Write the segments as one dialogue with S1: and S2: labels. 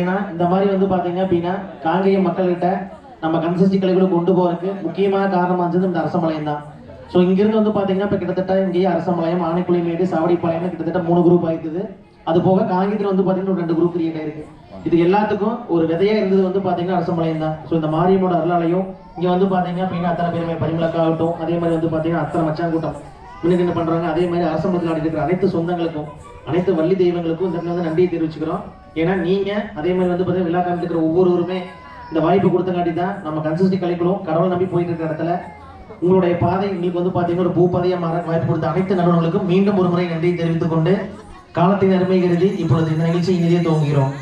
S1: ஏன்னா இந்த மாதிரி வந்து பாத்தீங்க அப்படின்னா காங்கேய மக்கள்கிட்ட நம்ம கன்சஸ்டி கலைகளை கொண்டு போறதுக்கு முக்கியமான காரணமா இருந்தது இந்த அரசமலையம் தான். ஸோ இங்கிருந்து வந்து பாத்தீங்கன்னா இப்போ கிட்டத்தட்ட இங்கேயே அரசமலையம் ஆனைக்குளிமேடு சாவடிப்பாளையம் கிட்டத்தட்ட மூணு குரூப் ஆயிடுது அது போக காங்கியத்தில் வந்து பாத்தீங்கன்னா ஒரு ரெண்டு குரூப் கிரியேட் ஆயிருக்கு. இது எல்லாத்துக்கும் ஒரு விதையா இருந்தது வந்து பாத்தீங்கன்னா அரசமலையம் தான். ஸோ இந்த மாரியமோட அருளாலையும் இங்க வந்து பாத்தீங்க அப்படின்னா அத்தனை பேருமே பரிமளக்காகட்டும் அதே மாதிரி வந்து பாத்தீங்கன்னா அத்தனை மச்சாங்கூட்டம் முன்னாடி என்ன பண்றாங்க? அதே மாதிரி அரசமலத்தில் ஆடி இருக்கிற அனைத்து சொந்தங்களுக்கும் அனைத்து வள்ளி தெய்வங்களுக்கும் இந்த வந்து நன்றியை தெரிவிச்சுக்கிறோம். ஏன்னா நீங்க அதே மாதிரி வந்து பாத்தீங்கன்னா விழா இருக்கிற ஒவ்வொருவருமே இந்த வாய்ப்பு கொடுத்தங்காட்டி தான் நம்ம கன்சிஸ்டி கலைக்குழும் கடவுளை நம்பி போயிட்டு இருக்கிற இடத்துல உங்களுடைய பாதை உங்களுக்கு வந்து பாத்தீங்கன்னா ஒரு பூப்பாதையா மாற வாய்ப்பு கொடுத்த அனைத்து நிறுவனங்களுக்கும் மீண்டும் ஒரு முறை நன்றியை தெரிவித்துக் கொண்டு காலத்தின் அருமை கருதி இப்பொழுது இந்த நிகழ்ச்சியை இனிதே துவங்குகிறோம்.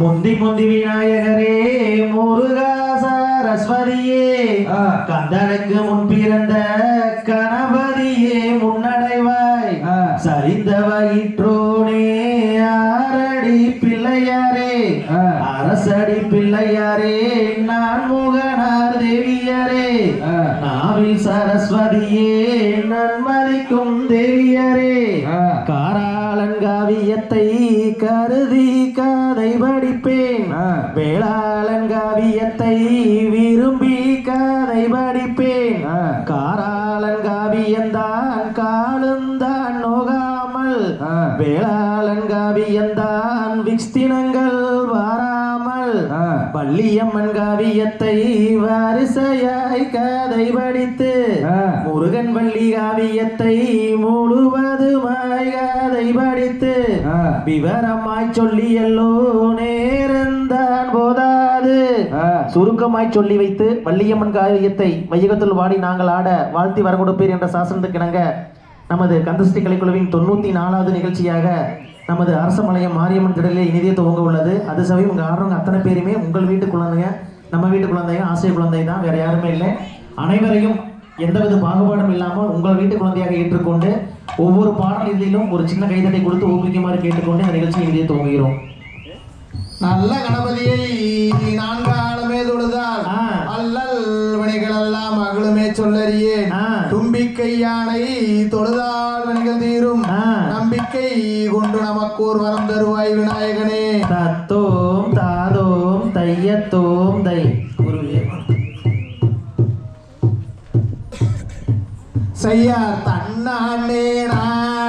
S1: முந்தி முந்தி விநாயகரே முருகா சரஸ்வதியே. கந்தனுக்கு முன் பிறந்த கணபதியே முன்னடைவாய். சரிந்த வயிற்றோனே ஆரடி பிள்ளையாரே. அரசடி பிள்ளையாரே நாவில் சரஸ்வதியே நன்மதிக்கும் தேவியரே. காராளங்காவியத்தை கருதி கதை படிப்பேன். வேளாளங்காவியத்தை விரும்பி கதை படிப்பேன். காராளங்காவியந்தான் காலுந்தான் நோகாமல். வேளாளங்காவியந்தான் விக்ஸ்தினங்கள். வள்ளியம்மன் காவியத்தை வரிசையாய் கதை படித்து. முருகன் வள்ளி காவியத்தை முழுவதுமாய் கதை படித்து. விவரமாய் சொல்லி எல்லோ நேரந்தான் போதாது. சுருக்கமாய் சொல்லி வைத்து வள்ளியம்மன் காவியத்தை வையகத்தில் வாடி நாங்கள் ஆட வாழ்த்தி வர கொடுப்பீர் என்ற சாசனத்துக்கு இணங்க நமது கந்தஸ்ரீ கலைக்குழுவின் தொண்ணூத்தி நாலாவது நிகழ்ச்சியாக நமது அரசமலையம் மாரியம்மன் திடலில் இனிதே துவங்க உள்ளது. அது சமயம் உங்க ஆடுறவங்க அத்தனை பேருமே உங்கள் வீட்டு குழந்தைங்க நம்ம வீட்டு குழந்தைங்க ஆசிரியர் குழந்தை தான் வேற யாருமே இல்லை. அனைவரையும் எந்தவித பாகுபாடும் இல்லாமல் உங்கள் வீட்டு குழந்தையாக ஏற்றுக்கொண்டு ஒவ்வொரு பாடல் இதிலும் ஒரு சின்ன கைதட்டை கொடுத்து ஊக்குவிக்குமாறு கேட்டுக்கொண்டு இந்த நிகழ்ச்சியை இனிதே துவங்குகிறோம்.
S2: நல்ல கணபதியை நான்காலமே தொழுதால். அல்லல் வினைகள் எல்லாம் அகலுமே சொல்லறியேன்.
S1: ஆ.
S2: தும்பிக்கை யானை தொழுதால் வினைகள் தீரும். நம்பிக்கை கொண்டு நமக்கோர் வரம் தருவாய் விநாயகனே.
S1: தத்தோம் தாதோம் தையத்தோம் தை. குருவே.
S2: செய்யா தன்னானே நானே.